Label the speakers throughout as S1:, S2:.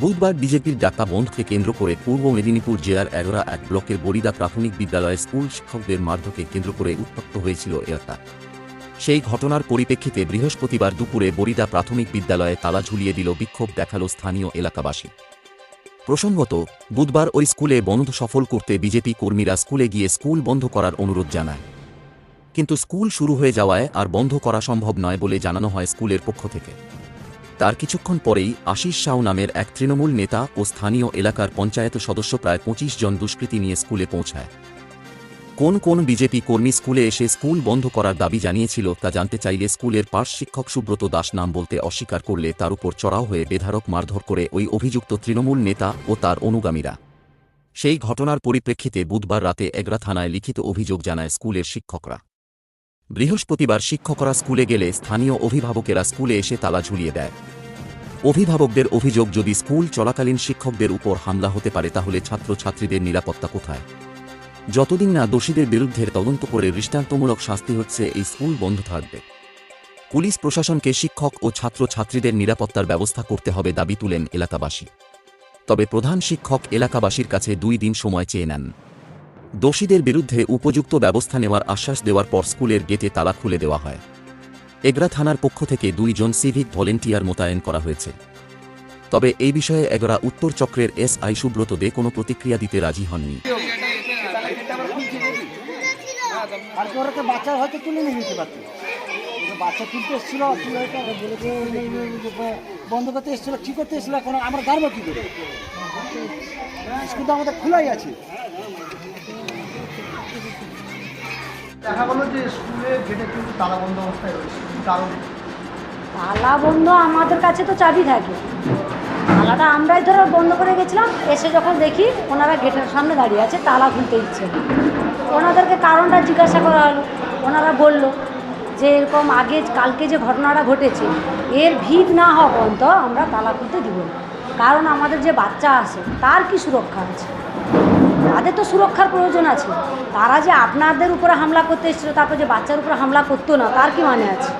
S1: বুধবার বিজেপির ডাকা বন্ধকে কেন্দ্র করে পূর্ব মেদিনীপুর জেলার এগারো এক ব্লকের বরিদা প্রাথমিক বিদ্যালয়ে স্কুল শিক্ষকদের মারধরকে কেন্দ্র করে উত্তপ্ত হয়েছিল এলাকা। সেই ঘটনার পরিপ্রেক্ষিতে বৃহস্পতিবার দুপুরে বরিদা প্রাথমিক বিদ্যালয়ে তালা ঝুলিয়ে দিল বিক্ষোভ দেখাল স্থানীয় এলাকাবাসী। প্রসঙ্গত, বুধবার ওই স্কুলে বন্ধ সফল করতে বিজেপি কর্মীরা স্কুলে গিয়ে স্কুল বন্ধ করার অনুরোধ জানায়। কিন্তু স্কুল শুরু হয়ে যাওয়ায় আর বন্ধ করা সম্ভব নয় বলে জানানো হয় স্কুলের পক্ষ থেকে। তার কিছুক্ষণ পরেই আশিস সাউ নামের এক তৃণমূল নেতা ও স্থানীয় এলাকার পঞ্চায়েত সদস্য প্রায় পঁচিশ জন দুষ্কৃতী নিয়ে স্কুলে পৌঁছায়। কোন কোন বিজেপি কর্মী স্কুলে এসে স্কুল বন্ধ করার দাবি জানিয়েছিল তা জানতে চাইলে স্কুলের পাশ শিক্ষক সুব্রত দাস নাম বলতে অস্বীকার করলে তার উপর চড়াও হয়ে বেধারক মারধর করে ওই অভিযুক্ত তৃণমূল নেতা ও তার অনুগামীরা। সেই ঘটনার পরিপ্রেক্ষিতে বুধবার রাতে এগরা থানায় লিখিত অভিযোগ জানায় স্কুলের শিক্ষকরা। বৃহস্পতিবার শিক্ষকরা স্কুলে গেলে স্থানীয় অভিভাবকেরা স্কুলে এসে তালা ঝুলিয়ে দেয়। অভিভাবকদের অভিযোগ, যদি স্কুল চলাকালীন শিক্ষকদের উপর হামলা হতে পারে, তাহলে ছাত্রছাত্রীদের নিরাপত্তা কোথায়? যতদিন না দোষীদের বিরুদ্ধে তদন্ত করে দৃষ্টান্তমূলক শাস্তি হচ্ছে, এই স্কুল বন্ধ থাকবে। পুলিশ প্রশাসনকে শিক্ষক ও ছাত্রছাত্রীদের নিরাপত্তার ব্যবস্থা করতে হবে দাবি তুলেন এলাকাবাসী। তবে প্রধান শিক্ষক এলাকাবাসীর কাছে দুই দিন সময় চেয়ে নেন। দোষীদের বিরুদ্ধে উপযুক্ত ব্যবস্থা নেওয়ার আশ্বাস দেওয়ার পর স্কুলের গেটে তালা খুলে দেওয়া হয়। এগরা থানার পক্ষ থেকে দুইজন সিভিক ভলেন্টিয়ার মোতায়েন করা হয়েছে। তবে এই বিষয়ে এগরা উত্তর চক্রের এস আই সুব্রত দে কোনো প্রতিক্রিয়া দিতে রাজি হননি।
S2: বাচ্চা করতে এখন আমরা করে আমাদের খোলাই আছে।
S3: দেখা গেলো যে স্কুলে গেটে কিন্তু তালাবন্ধ অবস্থায় রয়েছে।
S4: তালা বন্ধ আমাদের কাছে তো চাবি থাকে। তালাটা আমরাই ধরো বন্ধ করে গেছিলাম, এসে যখন দেখি ওনারা গেটের সামনে দাঁড়িয়ে আছে, তালা খুলতে ইচ্ছে ওনাদেরকে কারণটা জিজ্ঞাসা করা হলো। ওনারা বলল যে এরকম আগে কালকে যে ঘটনাটা ঘটেছে, এর ভিত না হওয়া পর্যন্ত আমরা তালা খুলতে দিব না। কারণ আমাদের যে বাচ্চা আছে, তার কি সুরক্ষা আছে? তাদের তো সুরক্ষার প্রয়োজন আছে। তারা যে আপনাদের উপরে হামলা করতে এসেছিল, তারপর যে বাচ্চার উপরে হামলা করতো না, তার কি মানে আছে?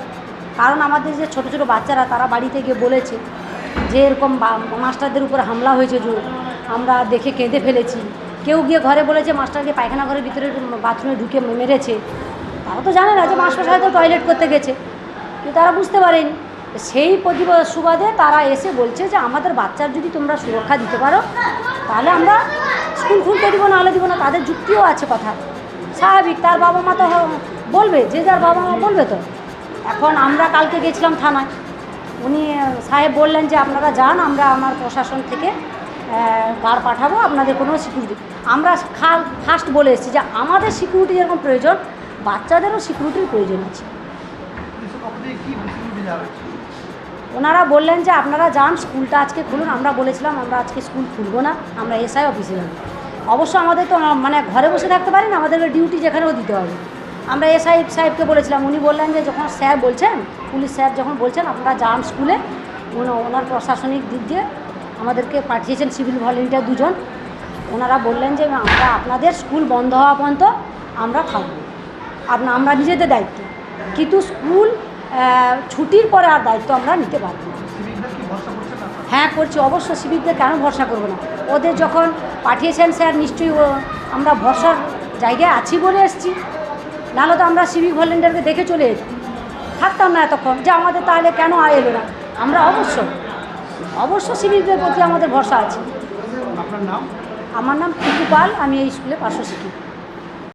S4: কারণ আমাদের যে ছোট ছোট বাচ্চারা, তারা বাড়িতে গিয়ে বলেছে যে এরকম মাস্টারদের উপরে হামলা হয়েছে যে আমরা দেখে কেঁদে ফেলেছি। কেউ গিয়ে ঘরে বলেছে মাস্টারকে পায়খানা ঘরের ভিতরে, বাথরুমে ঢুকে মেরেছে। তারা তো জানে না যে মাস্টার হয়তো টয়লেট করতে গেছে। কিন্তু তারা বুঝতে পারেনি, সেই প্রতিবাদ সুবাদে তারা এসে বলছে যে, আমাদের বাচ্চার যদি তোমরা সুরক্ষা দিতে পারো, তাহলে আমরা স্কুল খুলতে দিব না হলে দিব না, তাদের যুক্তিও আছে কথা। স্বাভাবিক, তার বাবা মা তো বলবে, যে যার বাবা মা বলবে তো। এখন আমরা কালকে গেছিলাম থানায়। উনি সাহেব বললেন যে আপনারা যান, আমরা আমার প্রশাসন থেকে কার পাঠাবো, আপনাদের কোনো সিকিউরিটি আমরা ফার্স্ট বলে এসেছি যে আমাদের সিকিউরিটি যেরকম প্রয়োজন, বাচ্চাদেরও সিকিউরিটির প্রয়োজন আছে। ওনারা বললেন যে আপনারা যান, স্কুলটা আজকে খুলুন, আমরা বলেছিলাম আমরা আজকে স্কুল খুলবো না, আমরা এসআই অফিসে যাব। অবশ্য আমাদের তো মানে ঘরে বসে থাকতে পারি না আমাদেরকে ডিউটি যেখানেও দিতে হবে। আমরা এসআই সাহেবকে বলেছিলাম উনি বললেন যে যখন স্যার বলছেন পুলিশ স্যার যখন বলছেন আপনারা যান স্কুলে ওনার প্রশাসনিক দিক দিয়ে আমাদেরকে পাঠিয়েছেন সিভিল ভলেন্টিয়ার দুজন। ওনারা বললেন যে আমরা আপনাদের স্কুল বন্ধ হওয়া পর্যন্ত আমরা থাকব। আপনা আমরা নিজেদের দায়িত্ব। কিন্তু স্কুল ছুটির পরে আর দায়িত্ব আমরা নিতে পারব হ্যাঁ করছি। অবশ্য সিভিকদের কেন ভরসা করব না? ওদের যখন পাঠিয়েছেন স্যার নিশ্চয়ই ও আমরা ভরসার জায়গায় আছি বলে এসছি। নাহলে তো আমরা সিভিক ভলেন্টিয়ারকে দেখে চলে যেতাম। থাকতাম না এতক্ষণ। যে আমাদের তাহলে কেন আয় এলো না? আমরা অবশ্য অবশ্য সিভিকদের প্রতি আমাদের ভরসা আছে।
S3: আপনার নাম?
S4: আমার নাম টিকু পাল। আমি এই স্কুলে পার্শ্ব শিক্ষিকা